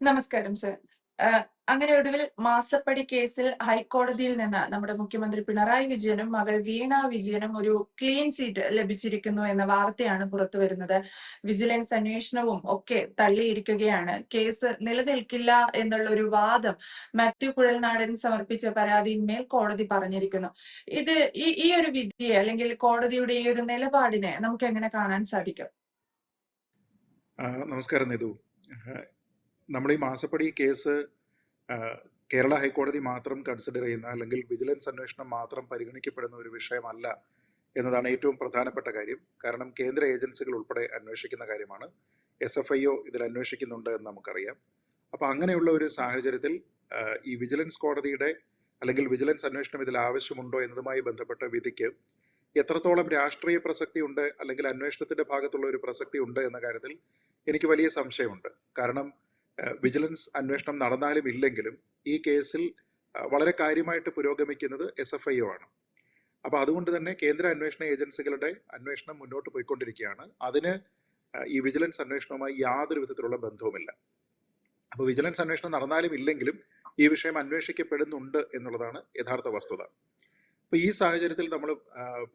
നമസ്കാരം സർ. അങ്ങനെ ഒടുവിൽ മാസപ്പടി കേസിൽ ഹൈക്കോടതിയിൽ നിന്ന് നമ്മുടെ മുഖ്യമന്ത്രി പിണറായി വിജയനും മകൾ വീണ വിജയനും ഒരു ക്ലീൻ ചീറ്റ് ലഭിച്ചിരിക്കുന്നു എന്ന വാർത്തയാണ് പുറത്തു വരുന്നത് വിജിലൻസ് അന്വേഷണവും ഒക്കെ തള്ളിയിരിക്കുകയാണ്. കേസ് നിലനിൽക്കില്ല എന്നുള്ള ഒരു വാദം മാത്യു കുഴൽനാടൻ സമർപ്പിച്ച പരാതിയിന്മേൽ കോടതി പറഞ്ഞിരിക്കുന്നു. ഇത് ഈ ഈ ഒരു വിധിയെ അല്ലെങ്കിൽ കോടതിയുടെ ഈ ഒരു നിലപാടിനെ നമുക്ക് എങ്ങനെ കാണാൻ സാധിക്കും? നമസ്കാരം നമ്മൾ ഈ മാസപ്പടി കേസ് കേരള ഹൈക്കോടതി മാത്രം കൺസിഡർ ചെയ്യുന്ന അല്ലെങ്കിൽ വിജിലൻസ് അന്വേഷണം മാത്രം പരിഗണിക്കപ്പെടുന്ന ഒരു വിഷയമല്ല എന്നതാണ് ഏറ്റവും പ്രധാനപ്പെട്ട കാര്യം. കാരണം കേന്ദ്ര ഏജൻസികൾ ഉൾപ്പെടെ അന്വേഷിക്കുന്ന കാര്യമാണ്. എസ് എഫ് ഐ ഒ ഇതിൽ അന്വേഷിക്കുന്നുണ്ട് എന്ന് നമുക്കറിയാം. അപ്പോൾ അങ്ങനെയുള്ള ഒരു സാഹചര്യത്തിൽ ഈ വിജിലൻസ് കോടതിയുടെ അല്ലെങ്കിൽ വിജിലൻസ് അന്വേഷണം ഇതിൽ ആവശ്യമുണ്ടോ എന്നതുമായി ബന്ധപ്പെട്ട വിധിക്ക് എത്രത്തോളം രാഷ്ട്രീയ പ്രസക്തി ഉണ്ട് അല്ലെങ്കിൽ അന്വേഷണത്തിന്റെ ഭാഗത്തുള്ള ഒരു പ്രസക്തി ഉണ്ട് എന്ന കാര്യത്തിൽ എനിക്ക് വലിയ സംശയമുണ്ട്. കാരണം വിജിലൻസ് അന്വേഷണം നടന്നാലും ഇല്ലെങ്കിലും ഈ കേസിൽ വളരെ കാര്യമായിട്ട് പുരോഗമിക്കുന്നത് എസ് എഫ് ഐ ആണ്. അപ്പോൾ അതുകൊണ്ട് തന്നെ കേന്ദ്ര അന്വേഷണ ഏജൻസികളുടെ അന്വേഷണം മുന്നോട്ട് പോയിക്കൊണ്ടിരിക്കുകയാണ്. അതിന് ഈ വിജിലൻസ് അന്വേഷണവുമായി യാതൊരു വിധത്തിലുള്ള ബന്ധവുമില്ല. അപ്പോൾ വിജിലൻസ് അന്വേഷണം നടന്നാലും ഇല്ലെങ്കിലും ഈ വിഷയം അന്വേഷിക്കപ്പെടുന്നുണ്ട് എന്നുള്ളതാണ് യഥാർത്ഥ വസ്തുത. അപ്പോൾ ഈ സാഹചര്യത്തിൽ നമ്മൾ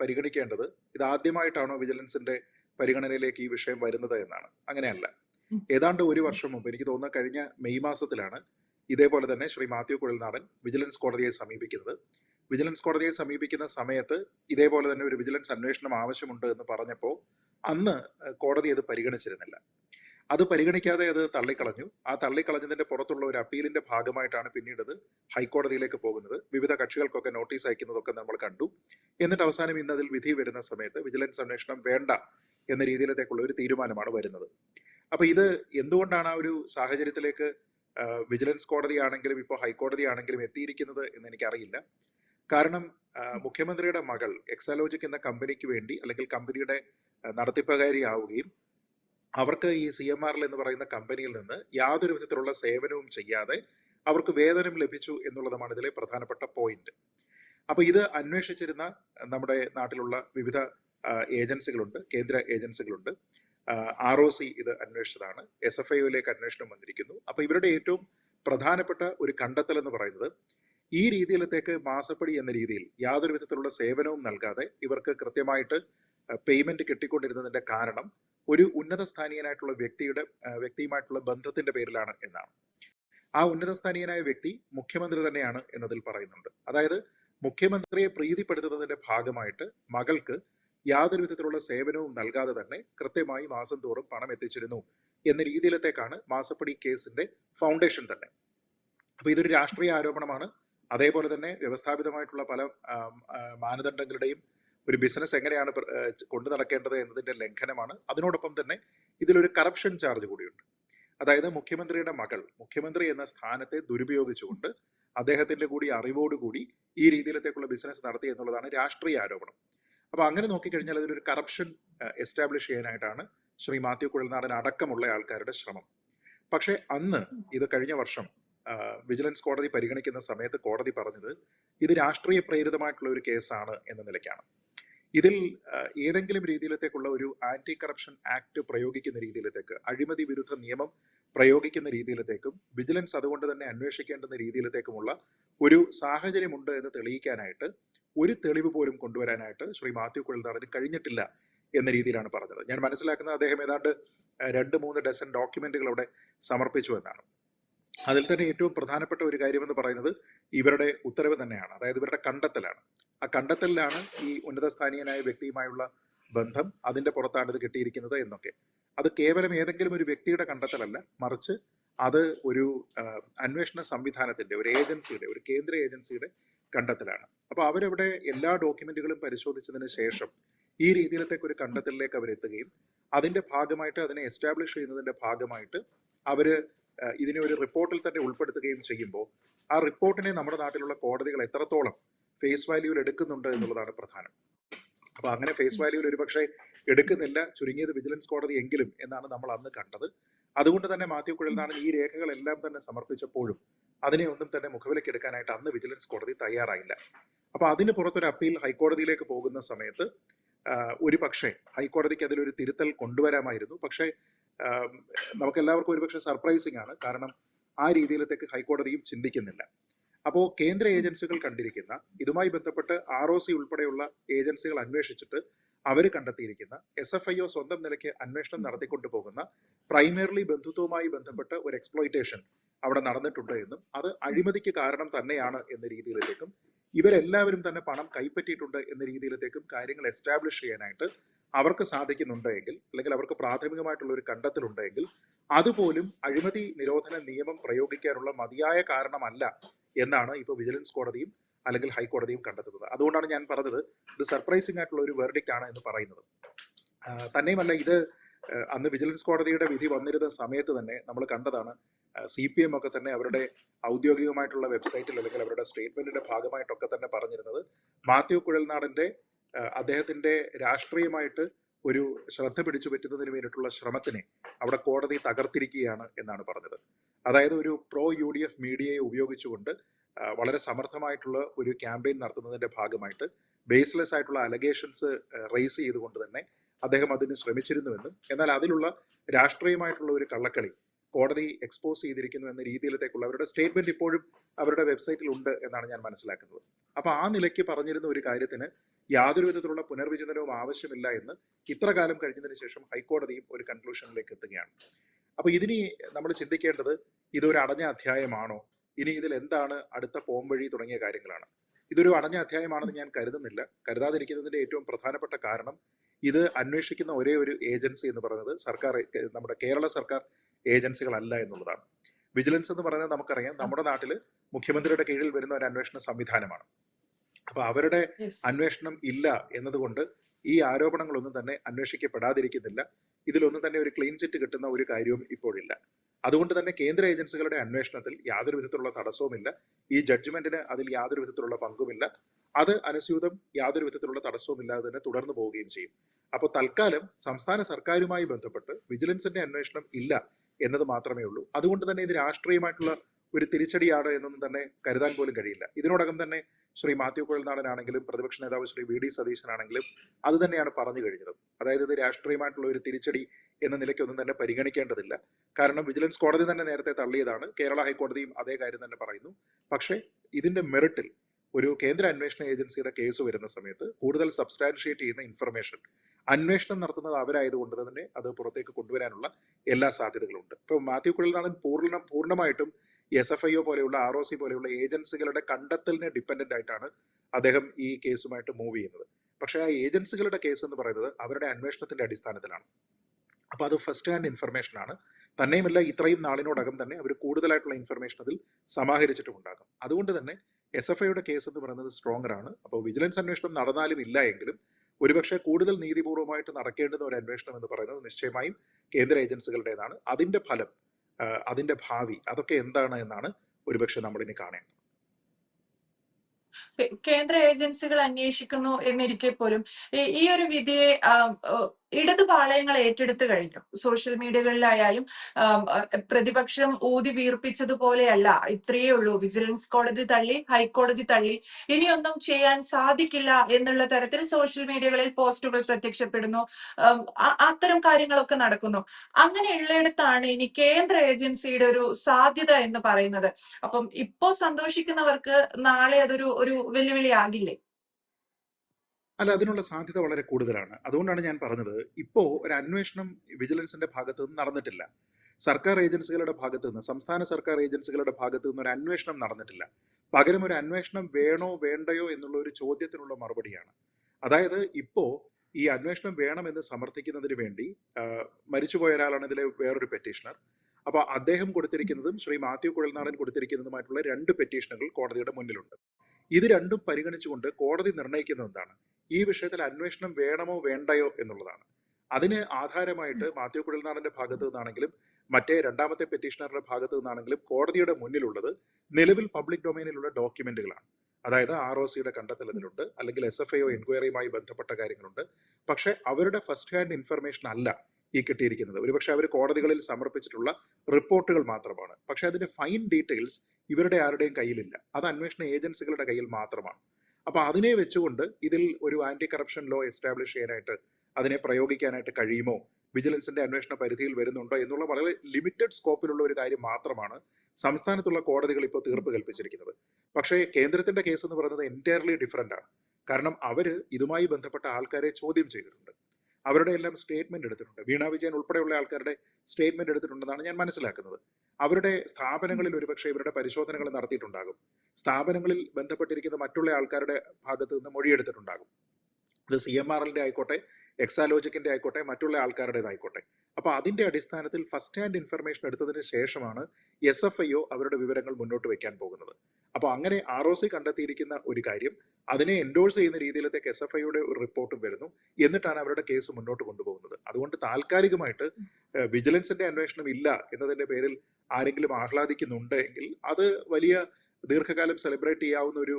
പരിഗണിക്കേണ്ടത് ഇത് ആദ്യമായിട്ടാണോ വിജിലൻസിന്റെ പരിഗണനയിലേക്ക് ഈ വിഷയം വരുന്നത് എന്നാണ്. അങ്ങനെയല്ല. ഏതാണ്ട് ഒരു വർഷം മുമ്പ് എനിക്ക് തോന്നുന്ന കഴിഞ്ഞ മെയ് മാസത്തിലാണ് ഇതേപോലെ തന്നെ ശ്രീ മാത്യു കുഴൽനാടൻ വിജിലൻസ് കോടതിയെ സമീപിക്കുന്നത്. വിജിലൻസ് കോടതിയെ സമീപിക്കുന്ന സമയത്ത് ഇതേപോലെ തന്നെ ഒരു വിജിലൻസ് അന്വേഷണം ആവശ്യമുണ്ട് എന്ന് പറഞ്ഞപ്പോൾ അന്ന് കോടതി അത് പരിഗണിച്ചിരുന്നില്ല. അത് പരിഗണിക്കാതെ അത് തള്ളിക്കളഞ്ഞു. ആ തള്ളിക്കളഞ്ഞതിന്റെ പുറത്തുള്ള ഒരു അപ്പീലിന്റെ ഭാഗമായിട്ടാണ് പിന്നീട് അത് ഹൈക്കോടതിയിലേക്ക് പോകുന്നത്. വിവിധ കക്ഷികൾക്കൊക്കെ നോട്ടീസ് അയക്കുന്നതൊക്കെ നമ്മൾ കണ്ടു. എന്നിട്ട് അവസാനം ഇന്നതിൽ വിധി വരുന്ന സമയത്ത് വിജിലൻസ് അന്വേഷണം വേണ്ട എന്ന രീതിയിലേക്കുള്ള ഒരു തീരുമാനമാണ് വരുന്നത്. അപ്പൊ ഇത് എന്തുകൊണ്ടാണ് ആ ഒരു സാഹചര്യത്തിലേക്ക് വിജിലൻസ് കോടതിയാണെങ്കിലും ഇപ്പോൾ ഹൈക്കോടതിയാണെങ്കിലും എത്തിയിരിക്കുന്നത് എന്ന് എനിക്കറിയില്ല. കാരണം മുഖ്യമന്ത്രിയുടെ മകൾ എക്സാലോജിക് എന്ന കമ്പനിക്ക് വേണ്ടി അല്ലെങ്കിൽ കമ്പനിയുടെ നടത്തിപ്പുകാരിയാവുകയും അവർക്ക് ഈ സി എം ആർ എൽ എന്ന് പറയുന്ന കമ്പനിയിൽ നിന്ന് യാതൊരു വിധത്തിലുള്ള സേവനവും ചെയ്യാതെ അവർക്ക് വേതനം ലഭിച്ചു എന്നുള്ളതുമാണ് ഇതിലെ പ്രധാനപ്പെട്ട പോയിന്റ്. അപ്പൊ ഇത് അന്വേഷിച്ചിരുന്ന നമ്മുടെ നാട്ടിലുള്ള വിവിധ ഏജൻസികളുണ്ട് കേന്ദ്ര ഏജൻസികളുണ്ട്. ആർ ഒ സി ഇത് അന്വേഷിച്ചതാണ്. എസ് എഫ് ഐയിലേക്ക് അന്വേഷണം വന്നിരിക്കുന്നു. അപ്പൊ ഇവരുടെ ഏറ്റവും പ്രധാനപ്പെട്ട ഒരു കണ്ടെത്തൽ എന്ന് പറയുന്നത് ഈ രീതിയിലത്തേക്ക് മാസപ്പടി എന്ന രീതിയിൽ യാതൊരു വിധത്തിലുള്ള സേവനവും നൽകാതെ ഇവർക്ക് കൃത്യമായിട്ട് പേയ്മെന്റ് കിട്ടിക്കൊണ്ടിരുന്നതിന്റെ കാരണം ഒരു ഉന്നത സ്ഥാനീയനായിട്ടുള്ള വ്യക്തിയുടെ വ്യക്തിയുമായിട്ടുള്ള ബന്ധത്തിന്റെ പേരിലാണ് എന്നാണ്. ആ ഉന്നത സ്ഥാനീയനായ വ്യക്തി മുഖ്യമന്ത്രി തന്നെയാണ് എന്നതിൽ പറയുന്നുണ്ട്. അതായത് മുഖ്യമന്ത്രിയെ പ്രീതിപ്പെടുത്തുന്നതിന്റെ ഭാഗമായിട്ട് മകൾക്ക് യാതൊരു വിധത്തിലുള്ള സേവനവും നൽകാതെ തന്നെ കൃത്യമായി മാസം തോറും പണം എത്തിച്ചിരുന്നു എന്ന രീതിയിലത്തേക്കാണ് മാസപ്പടി കേസിന്റെ ഫൗണ്ടേഷൻ തന്നെ. അപ്പൊ ഇതൊരു രാഷ്ട്രീയ ആരോപണമാണ്. അതേപോലെ തന്നെ വ്യവസ്ഥാപിതമായിട്ടുള്ള പല മാനദണ്ഡങ്ങളുടെയും ഒരു ബിസിനസ് എങ്ങനെയാണ് കൊണ്ടു നടക്കേണ്ടത് എന്നതിന്റെ ലംഘനമാണ്. അതിനോടൊപ്പം തന്നെ ഇതിലൊരു കറപ്ഷൻ ചാർജ് കൂടിയുണ്ട്. അതായത് മുഖ്യമന്ത്രിയുടെ മകൾ മുഖ്യമന്ത്രി എന്ന സ്ഥാനത്തെ ദുരുപയോഗിച്ചുകൊണ്ട് അദ്ദേഹത്തിന്റെ കൂടി അറിവോടുകൂടി ഈ രീതിയിലത്തേക്കുള്ള ബിസിനസ് നടത്തി എന്നുള്ളതാണ് രാഷ്ട്രീയ ആരോപണം. അപ്പൊ അങ്ങനെ നോക്കിക്കഴിഞ്ഞാൽ അതിലൊരു കറപ്ഷൻ എസ്റ്റാബ്ലിഷ് ചെയ്യാനായിട്ടാണ് ശ്രീ മാത്യു കുഴൽനാടൻ അടക്കമുള്ള ആൾക്കാരുടെ ശ്രമം. പക്ഷേ അന്ന് ഇത് കഴിഞ്ഞ വർഷം വിജിലൻസ് കോടതി പരിഗണിക്കുന്ന സമയത്ത് കോടതി പറഞ്ഞത് ഇത് രാഷ്ട്രീയ പ്രേരിതമായിട്ടുള്ള ഒരു കേസാണ് എന്ന നിലയ്ക്കാണ്. ഇതിൽ ഏതെങ്കിലും രീതിയിലത്തേക്കുള്ള ഒരു ആന്റി കറപ്ഷൻ ആക്ട് പ്രയോഗിക്കുന്ന രീതിയിലത്തേക്ക് അഴിമതി വിരുദ്ധ നിയമം പ്രയോഗിക്കുന്ന രീതിയിലത്തേക്കും വിജിലൻസ് അതുകൊണ്ട് തന്നെ അന്വേഷിക്കേണ്ടുന്ന രീതിയിലത്തേക്കുമുള്ള ഒരു സാഹചര്യമുണ്ട് എന്ന് തെളിയിക്കാനായിട്ട് ഒരു തെളിവ് പോലും കൊണ്ടുവരാനായിട്ട് ശ്രീ മാത്യു കുഴൽനാടന് കഴിഞ്ഞിട്ടില്ല എന്ന രീതിയിലാണ് പറഞ്ഞത്. ഞാൻ മനസ്സിലാക്കുന്നത് അദ്ദേഹം ഏതാണ്ട് രണ്ട് മൂന്ന് ഡസൻ ഡോക്യുമെന്റുകൾ അവിടെ സമർപ്പിച്ചു എന്നാണ്. അതിൽ തന്നെ ഏറ്റവും പ്രധാനപ്പെട്ട ഒരു കാര്യമെന്ന് പറയുന്നത് ഇവരുടെ ഉത്തരവ് തന്നെയാണ്. അതായത് ഇവരുടെ കണ്ടെത്തലാണ്. ആ കണ്ടെത്തലിലാണ് ഈ ഉന്നത സ്ഥാനീയനായ വ്യക്തിയുമായുള്ള ബന്ധം അതിന്റെ പുറത്താണ് ഇത് കിട്ടിയിരിക്കുന്നത് എന്നൊക്കെ. അത് കേവലം ഏതെങ്കിലും ഒരു വ്യക്തിയുടെ കണ്ടെത്തലല്ല. മറിച്ച് അത് ഒരു അന്വേഷണ സംവിധാനത്തിന്റെ ഒരു ഏജൻസിയുടെ ഒരു കേന്ദ്ര ഏജൻസിയുടെ കണ്ടെത്തലാണ്. അപ്പൊ അവരവിടെ എല്ലാ ഡോക്യുമെന്റുകളും പരിശോധിച്ചതിന് ശേഷം ഈ രീതിയിലത്തേക്ക് ഒരു കണ്ടെത്തലിലേക്ക് അവർ എത്തുകയും അതിന്റെ ഭാഗമായിട്ട് അതിനെ എസ്റ്റാബ്ലിഷ് ചെയ്യുന്നതിന്റെ ഭാഗമായിട്ട് അവർ ഇതിനെ ഒരു റിപ്പോർട്ടിൽ തന്നെ ഉൾപ്പെടുത്തുകയും ചെയ്യുമ്പോൾ ആ റിപ്പോർട്ടിനെ നമ്മുടെ നാട്ടിലുള്ള കോടതികൾ എത്രത്തോളം ഫേസ് വാല്യൂവിൽ എടുക്കുന്നുണ്ട് എന്നുള്ളതാണ് പ്രധാനം. അപ്പൊ അങ്ങനെ ഫേസ് വാല്യൂവിൽ ഒരുപക്ഷെ എടുക്കുന്നില്ല ചുരുങ്ങിയത് വിജിലൻസ് കോടതി എങ്കിലും എന്നാണ് നമ്മൾ അന്ന് കണ്ടത്. അതുകൊണ്ട് തന്നെ മാത്യു കുഴൽനാടൻ ഈ രേഖകളെല്ലാം തന്നെ സമർപ്പിച്ചപ്പോഴും അതിനെ ഒന്നും തന്നെ മുഖവിലയ്ക്ക് എടുക്കാനായിട്ട് അന്ന് വിജിലൻസ് കോടതി തയ്യാറായില്ല. അപ്പോൾ അതിന് പുറത്തൊരു അപ്പീൽ ഹൈക്കോടതിയിലേക്ക് പോകുന്ന സമയത്ത് ഒരു പക്ഷേ ഹൈക്കോടതിക്ക് അതിലൊരു തിരുത്തൽ കൊണ്ടുവരാമായിരുന്നു. പക്ഷേ നമുക്ക് എല്ലാവർക്കും ഒരുപക്ഷെ സർപ്രൈസിങ് ആണ്. കാരണം ആ രീതിയിലത്തേക്ക് ഹൈക്കോടതിയും ചിന്തിക്കുന്നില്ല. അപ്പോൾ കേന്ദ്ര ഏജൻസികൾ കണ്ടിരിക്കുന്ന ഇതുമായി ബന്ധപ്പെട്ട് ആർ ഒ സി ഉൾപ്പെടെയുള്ള ഏജൻസികൾ അന്വേഷിച്ചിട്ട് അവർ കണ്ടെത്തിയിരിക്കുന്ന എസ് എഫ് ഐ ഒ സ്വന്തം നിലയ്ക്ക് അന്വേഷണം നടത്തിക്കൊണ്ടു പോകുന്ന പ്രൈമറിലി ബന്ധുത്വവുമായി ബന്ധപ്പെട്ട് ഒരു എക്സ്പ്ലോയിറ്റേഷൻ അവിടെ നടന്നിട്ടുണ്ട് എന്നും അത് അഴിമതിക്ക് കാരണം തന്നെയാണ് എന്ന രീതിയിലേക്കും ഇവരെല്ലാവരും തന്നെ പണം കൈപ്പറ്റിയിട്ടുണ്ട് എന്ന രീതിയിലത്തേക്കും കാര്യങ്ങൾ എസ്റ്റാബ്ലിഷ് ചെയ്യാനായിട്ട് അവർക്ക് സാധിക്കുന്നുണ്ടെങ്കിൽ അല്ലെങ്കിൽ അവർക്ക് പ്രാഥമികമായിട്ടുള്ള ഒരു കണ്ടെത്തലുണ്ടെങ്കിൽ അതുപോലും അഴിമതി നിരോധന നിയമം പ്രയോഗിക്കാനുള്ള മതിയായ കാരണമല്ല എന്നാണ് ഇപ്പോൾ വിജിലൻസ് കോടതിയും അല്ലെങ്കിൽ ഹൈക്കോടതിയും കണ്ടെത്തുന്നത്. അതുകൊണ്ടാണ് ഞാൻ പറഞ്ഞത് ഇത് സർപ്രൈസിംഗ് ആയിട്ടുള്ള ഒരു വെർഡിക്റ്റ് ആണ് എന്ന് പറയുന്നത്. തന്നെയുമല്ല ഇത് അന്ന് വിജിലൻസ് കോടതിയുടെ വിധി വന്നിരുന്ന സമയത്ത് തന്നെ നമ്മൾ കണ്ടതാണ് സി പി എം ഒക്കെ തന്നെ അവരുടെ ഔദ്യോഗികമായിട്ടുള്ള വെബ്സൈറ്റിൽ അല്ലെങ്കിൽ അവരുടെ സ്റ്റേറ്റ്മെന്റിന്റെ ഭാഗമായിട്ടൊക്കെ തന്നെ പറഞ്ഞിരുന്നത്. മാത്യു കുഴൽനാടന്റെ അദ്ദേഹത്തിന്റെ രാഷ്ട്രീയമായിട്ട് ഒരു ശ്രദ്ധ പിടിച്ചു പറ്റുന്നതിന് വേണ്ടിയിട്ടുള്ള ശ്രമത്തിനെ അവിടെ കോടതി തകർത്തിരിക്കുകയാണ് എന്നാണ് പറഞ്ഞത്. അതായത് ഒരു പ്രോ യു ഡി എഫ് മീഡിയയെ ഉപയോഗിച്ചുകൊണ്ട് വളരെ സമർത്ഥമായിട്ടുള്ള ഒരു ക്യാമ്പയിൻ നടത്തുന്നതിന്റെ ഭാഗമായിട്ട് ബേസ്ലെസ് ആയിട്ടുള്ള അലഗേഷൻസ് റേസ് ചെയ്തുകൊണ്ട് തന്നെ അദ്ദേഹം അതിന് ശ്രമിച്ചിരുന്നുവെന്നും എന്നാൽ അതിലുള്ള രാഷ്ട്രീയമായിട്ടുള്ള ഒരു കള്ളക്കളി കോടതി എക്സ്പോസ് ചെയ്തിരിക്കുന്നു എന്ന രീതിയിലത്തേക്കുള്ള അവരുടെ സ്റ്റേറ്റ്മെന്റ് ഇപ്പോഴും അവരുടെ വെബ്സൈറ്റിൽ ഉണ്ട് എന്നാണ് ഞാൻ മനസ്സിലാക്കുന്നത്. അപ്പൊ ആ നിലയ്ക്ക് പറഞ്ഞിരുന്ന ഒരു കാര്യത്തിന് യാതൊരു വിധത്തിലുള്ള പുനർവിചിന്തനവും ആവശ്യമില്ല എന്ന് ഇത്ര കാലം കഴിഞ്ഞതിന് ശേഷം ഹൈക്കോടതിയും ഒരു കൺക്ലൂഷനിലേക്ക് എത്തുകയാണ്. അപ്പൊ ഇതിനി നമ്മൾ ചിന്തിക്കേണ്ടത് ഇതൊരു അടഞ്ഞ അധ്യായമാണോ? ഇനി ഇതിൽ എന്താണ് അടുത്ത പോംവഴി തുടങ്ങിയ കാര്യങ്ങളാണ്. ഇതൊരു അടഞ്ഞ അധ്യായമാണെന്ന് ഞാൻ കരുതുന്നില്ല. കരുതാതിരിക്കുന്നതിന്റെ ഏറ്റവും പ്രധാനപ്പെട്ട കാരണം ഇത് അന്വേഷിക്കുന്ന ഒരേ ഒരു ഏജൻസി എന്ന് പറയുന്നത് സർക്കാർ നമ്മുടെ കേരള സർക്കാർ ഏജൻസികളല്ല എന്നുള്ളതാണ്. വിജിലൻസ് എന്ന് പറഞ്ഞാൽ നമുക്കറിയാം നമ്മുടെ നാട്ടിൽ മുഖ്യമന്ത്രിയുടെ കീഴിൽ വരുന്ന ഒരു അന്വേഷണ സംവിധാനമാണ്. അപ്പൊ അവരുടെ അന്വേഷണം ഇല്ല എന്നതുകൊണ്ട് ഈ ആരോപണങ്ങളൊന്നും തന്നെ അന്വേഷിക്കപ്പെടാതിരിക്കുന്നില്ല. ഇതിലൊന്നും തന്നെ ഒരു ക്ലീൻ ചിറ്റ് കിട്ടുന്ന ഒരു കാര്യവും ഇപ്പോഴില്ല. അതുകൊണ്ട് തന്നെ കേന്ദ്ര ഏജൻസികളുടെ അന്വേഷണത്തിൽ യാതൊരു വിധത്തിലുള്ള തടസ്സവുമില്ല. ഈ ജഡ്ജ്മെന്റിന് അതിൽ യാതൊരു വിധത്തിലുള്ള പങ്കുമില്ല. അത് അനുസ്യൂതം യാതൊരു വിധത്തിലുള്ള തടസ്സവുമില്ലാതെ തന്നെ തുടർന്നു പോവുകയും ചെയ്യും. അപ്പോൾ തൽക്കാലം സംസ്ഥാന സർക്കാരുമായി ബന്ധപ്പെട്ട് വിജിലൻസിന്റെ അന്വേഷണം ഇല്ല എന്നത് മാത്രമേ ഉള്ളൂ. അതുകൊണ്ട് തന്നെ ഇത് രാഷ്ട്രീയമായിട്ടുള്ള ഒരു തിരിച്ചടിയാണ് എന്നൊന്നും തന്നെ കരുതാൻ പോലും കഴിയില്ല. ഇതിനോടകം തന്നെ ശ്രീ മാത്യു കുഴൽനാടനാണെങ്കിലും പ്രതിപക്ഷ നേതാവ് ശ്രീ വി ഡി സതീശനാണെങ്കിലും അത് തന്നെയാണ് പറഞ്ഞു കഴിഞ്ഞത്. അതായത് ഇത് രാഷ്ട്രീയമായിട്ടുള്ള ഒരു തിരിച്ചടി എന്ന നിലയ്ക്കൊന്നും തന്നെ പരിഗണിക്കേണ്ടതില്ല. കാരണം വിജിലൻസ് കോടതി തന്നെ നേരത്തെ തള്ളിയതാണ്. കേരള ഹൈക്കോടതിയും അതേ കാര്യം തന്നെ പറയുന്നു. പക്ഷേ ഇതിന്റെ മെറിറ്റിൽ ഒരു കേന്ദ്ര അന്വേഷണ ഏജൻസിയുടെ കേസ് വരുന്ന സമയത്ത് കൂടുതൽ സബ്സ്റ്റാൻഷിയേറ്റ് ചെയ്യുന്ന ഇൻഫർമേഷൻ അന്വേഷണം നടത്തുന്നത് അവരായതുകൊണ്ട് തന്നെ അത് പുറത്തേക്ക് കൊണ്ടുവരാനുള്ള എല്ലാ സാധ്യതകളുണ്ട്. ഇപ്പോൾ മാത്യു കുഴൽനാടൻ പൂർണ പൂർണമായിട്ടും എസ് എഫ് ഐ ഒ പോലെയുള്ള ആർ ഒ സി പോലെയുള്ള ഏജൻസികളുടെ കണ്ടെത്തലിനെ ഡിപ്പെൻഡന്റ് ആയിട്ടാണ് അദ്ദേഹം ഈ കേസുമായിട്ട് മൂവ് ചെയ്യുന്നത്. പക്ഷേ ആ ഏജൻസികളുടെ കേസ് എന്ന് പറയുന്നത് അവരുടെ അന്വേഷണത്തിന്റെ അടിസ്ഥാനത്തിലാണ്. അപ്പോൾ അത് ഫസ്റ്റ് ഹാൻഡ് ഇൻഫർമേഷൻ ആണ്. തന്നെയുമല്ല ഇത്രയും നാളിനോടകം തന്നെ അവർ കൂടുതലായിട്ടുള്ള ഇൻഫർമേഷൻ അതിൽ സമാഹരിച്ചിട്ടുമുണ്ടാകും അതുകൊണ്ട് തന്നെ എസ് എഫ് ഐയുടെ കേസ് എന്ന് പറയുന്നത് സ്ട്രോങ്ങർ ആണ്. അപ്പോൾ വിജിലൻസ് അന്വേഷണം നടന്നാലും ഇല്ല എങ്കിലും ഒരുപക്ഷെ കൂടുതൽ നീതിപൂർവമായിട്ട് നടക്കേണ്ടുന്ന ഒരു അന്വേഷണം എന്ന് പറയുന്നത് നിശ്ചയമായും കേന്ദ്ര ഏജൻസികളുടേതാണ്. അതിന്റെ ഫലം അതിന്റെ ഭാവി അതൊക്കെ എന്താണ് എന്നാണ് ഒരുപക്ഷെ നമ്മളിനി കാണേണ്ടത്. കേന്ദ്ര ഏജൻസികൾ അന്വേഷിക്കുന്നു എന്നിരിക്കെ പോലും ഈ- ഒരു വിധിയെ ഇടത് പാളയങ്ങൾ ഏറ്റെടുത്തു കഴിഞ്ഞു. സോഷ്യൽ മീഡിയകളിലായാലും പ്രതിപക്ഷം ഊതി വീർപ്പിച്ചതുപോലെയല്ല. ഇത്രയേ ഉള്ളൂ. വിജിലൻസ് കോടതി തള്ളി ഹൈക്കോടതി തള്ളി. ഇനിയൊന്നും ചെയ്യാൻ സാധിക്കില്ല എന്നുള്ള തരത്തിൽ സോഷ്യൽ മീഡിയകളിൽ പോസ്റ്റുകൾ പ്രത്യക്ഷപ്പെടുന്നു. അത്തരം കാര്യങ്ങളൊക്കെ നടക്കുന്നു. അങ്ങനെയുള്ളിടത്താണ് ഇനി കേന്ദ്ര ഏജൻസിയുടെ ഒരു സാധ്യത എന്ന് പറയുന്നത്. അപ്പം ഇപ്പോ സന്തോഷിക്കുന്നവർക്ക് നാളെ അതൊരു ഒരു വെല്ലുവിളിയാകില്ലേ? അല്ല അതിനുള്ള സാധ്യത വളരെ കൂടുതലാണ്. അതുകൊണ്ടാണ് ഞാൻ പറഞ്ഞത് ഇപ്പോൾ ഒരു അന്വേഷണം വിജിലൻസിന്റെ ഭാഗത്ത് നിന്ന് നടന്നിട്ടില്ല. സർക്കാർ ഏജൻസികളുടെ ഭാഗത്ത് നിന്ന് സംസ്ഥാന സർക്കാർ ഏജൻസികളുടെ ഭാഗത്ത് നിന്ന് ഒരു അന്വേഷണം നടന്നിട്ടില്ല. പകരം ഒരു അന്വേഷണം വേണോ വേണ്ടയോ എന്നുള്ള ഒരു ചോദ്യത്തിനുള്ള മറുപടിയാണ്. അതായത് ഇപ്പോൾ ഈ അന്വേഷണം വേണമെന്ന് സമർത്ഥിക്കുന്നതിന് വേണ്ടി മരിച്ചുപോയ ഒരാളാണ് ഇതിലെ വേറൊരു പെറ്റീഷണർ അപ്പൊ അദ്ദേഹം കൊടുത്തിരിക്കുന്നതും ശ്രീ മാത്യു കുഴൽനാടൻ കൊടുത്തിരിക്കുന്നതുമായിട്ടുള്ള രണ്ട് പെറ്റീഷനുകൾ കോടതിയുടെ മുന്നിലുണ്ട്. ഇത് രണ്ടും പരിഗണിച്ചുകൊണ്ട് കോടതി നിർണയിക്കുന്നത് എന്താണ്? ഈ വിഷയത്തിൽ അന്വേഷണം വേണമോ വേണ്ടയോ എന്നുള്ളതാണ്. അതിന് ആധാരമായിട്ട് മാത്യു കുഴൽനാടന്റെ ഭാഗത്തു നിന്നാണെങ്കിലും മറ്റേ രണ്ടാമത്തെ പെറ്റീഷണറുടെ ഭാഗത്തു നിന്നാണെങ്കിലും കോടതിയുടെ മുന്നിലുള്ളത് നിലവിൽ പബ്ലിക് ഡൊമൈനിലുള്ള ഡോക്യുമെന്റുകളാണ് അതായത് ആർ ഒ സിയുടെ കണ്ടെത്തൽ ഇതിലുണ്ട് അല്ലെങ്കിൽ എസ് എഫ് ഐ ഒ എൻക്വയറിയുമായി ബന്ധപ്പെട്ട കാര്യങ്ങളുണ്ട്. പക്ഷെ അവരുടെ ഫസ്റ്റ് ഹാൻഡ് ഇൻഫർമേഷൻ അല്ല ഈ കിട്ടിയിരിക്കുന്നത്. ഒരുപക്ഷെ അവർ കോടതികളിൽ സമർപ്പിച്ചിട്ടുള്ള റിപ്പോർട്ടുകൾ മാത്രമാണ്. പക്ഷെ അതിന്റെ ഫൈൻ ഡീറ്റെയിൽസ് ഇവരുടെ ആരുടെയും കയ്യിലില്ല. അത് അന്വേഷണ ഏജൻസികളുടെ കയ്യിൽ മാത്രമാണ്. അപ്പൊ അതിനെ വെച്ചുകൊണ്ട് ഇതിൽ ഒരു ആന്റി കറപ്ഷൻ ലോ എസ്റ്റാബ്ലിഷ് ചെയ്യാനായിട്ട് അതിനെ പ്രയോഗിക്കാനായിട്ട് കഴിയുമോ? വിജിലൻസിന്റെ അന്വേഷണ പരിധിയിൽ വരുന്നുണ്ടോ എന്നുള്ള വളരെ ലിമിറ്റഡ് സ്കോപ്പിലുള്ള ഒരു കാര്യം മാത്രമാണ് സംസ്ഥാനത്തുള്ള കോടതികൾ ഇപ്പോൾ തീർപ്പ് കൽപ്പിച്ചിരിക്കുന്നത്. പക്ഷേ കേന്ദ്രത്തിന്റെ കേസ് എന്ന് പറയുന്നത് എന്റയർലി ഡിഫറെന്റ് ആണ്. കാരണം അവർ ഇതുമായി ബന്ധപ്പെട്ട ആൾക്കാരെ ചോദ്യം ചെയ്തിട്ടുണ്ട്. അവരുടെ എല്ലാം സ്റ്റേറ്റ്മെന്റ് എടുത്തിട്ടുണ്ട്. വീണ വിജയൻ ഉൾപ്പെടെയുള്ള ആൾക്കാരുടെ സ്റ്റേറ്റ്മെന്റ് എടുത്തിട്ടുണ്ടെന്നാണ് ഞാൻ മനസ്സിലാക്കുന്നത്. അവരുടെ സ്ഥാപനങ്ങളിൽ ഒരുപക്ഷെ ഇവരുടെ പരിശോധനകൾ നടത്തിയിട്ടുണ്ടാകും. സ്ഥാപനങ്ങളിൽ ബന്ധപ്പെട്ടിരിക്കുന്ന മറ്റുള്ള ആൾക്കാരുടെ ഭാഗത്ത് നിന്ന് മൊഴിയെടുത്തിട്ടുണ്ടാകും. ഇത് സി എം ആർ എല്ലിന്റെ ആയിക്കോട്ടെ എക്സാലോജിക്കിന്റെ ആയിക്കോട്ടെ മറ്റുള്ള ആൾക്കാരുടേതായിക്കോട്ടെ. അപ്പൊ അതിന്റെ അടിസ്ഥാനത്തിൽ ഫസ്റ്റ് ഹാൻഡ് ഇൻഫർമേഷൻ എടുത്തതിന് ശേഷമാണ് എസ് എഫ് ഐ ഒ അവരുടെ വിവരങ്ങൾ മുന്നോട്ട് വെക്കാൻ പോകുന്നത്. അപ്പോൾ അങ്ങനെ ആർ ഒ സി കണ്ടെത്തിയിരിക്കുന്ന ഒരു കാര്യം അതിനെ എൻഡോഴ്സ് ചെയ്യുന്ന രീതിയിലത്തേക്ക് എസ് എഫ് ഐയുടെ ഒരു റിപ്പോർട്ടും വരുന്നു. എന്നിട്ടാണ് അവരുടെ കേസ് മുന്നോട്ട് കൊണ്ടുപോകുന്നത്. അതുകൊണ്ട് താൽക്കാലികമായിട്ട് വിജിലൻസിന്റെ അന്വേഷണം ഇല്ല എന്നതിന്റെ പേരിൽ ആരെങ്കിലും ആഹ്ലാദിക്കുന്നുണ്ട് എങ്കിൽ അത് വലിയ ദീർഘകാലം സെലിബ്രേറ്റ് ചെയ്യാവുന്ന ഒരു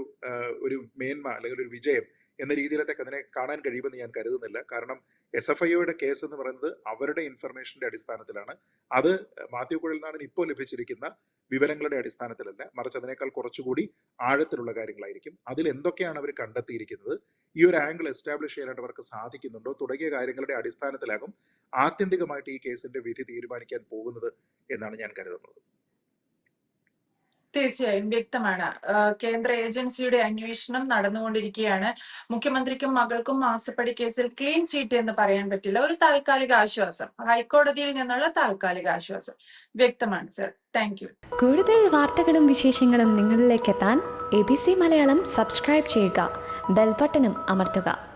ഒരു മേന്മ അല്ലെങ്കിൽ ഒരു വിജയം എന്ന രീതിയിലത്തേക്ക് അതിനെ കാണാൻ കഴിയുമെന്ന് ഞാൻ കരുതുന്നില്ല. കാരണം എസ് എഫ് ഐയുടെ കേസ് എന്ന് പറയുന്നത് അവരുടെ ഇൻഫർമേഷന്റെ അടിസ്ഥാനത്തിലാണ്. അത് മാത്യു കുഴൽനാടൻ ഇപ്പോൾ ലഭിച്ചിരിക്കുന്ന വിവരങ്ങളുടെ അടിസ്ഥാനത്തിലല്ല മറിച്ച് അതിനേക്കാൾ കുറച്ചുകൂടി ആഴത്തിലുള്ള കാര്യങ്ങളായിരിക്കും. അതിൽ എന്തൊക്കെയാണ് അവർ കണ്ടെത്തിയിരിക്കുന്നത്? ഈ ഒരു ആംഗിൾ എസ്റ്റാബ്ലിഷ് ചെയ്യാനായിട്ട് അവർക്ക് സാധിക്കുന്നുണ്ടോ? തുടങ്ങിയ കാര്യങ്ങളുടെ അടിസ്ഥാനത്തിലാകും ആത്യന്തികമായിട്ട് ഈ കേസിന്റെ വിധി തീരുമാനിക്കാൻ പോകുന്നത് എന്നാണ് ഞാൻ കരുതുന്നത്. തീർച്ചയായും വ്യക്തമാണ്. കേന്ദ്ര ഏജൻസിയുടെ അന്വേഷണം നടന്നുകൊണ്ടിരിക്കുകയാണ്. മുഖ്യമന്ത്രിക്കും മകൾക്കും മാസപ്പടി കേസിൽ ക്ലീൻ ചീറ്റ് എന്ന് പറയാൻ പറ്റില്ല. ഒരു താൽക്കാലിക ആശ്വാസം. ഹൈക്കോടതിയിൽ നിന്നുള്ള താൽക്കാലിക ആശ്വാസം. വ്യക്തമാണ് സർ. Thank you. കൂടുതൽ വാർത്തകളും വിശേഷങ്ങളും നിങ്ങളിലേക്ക് എത്താൻ A B C Malayalam subscribe ചെയ്യുക. ബെൽബട്ടനും അമർത്തുക.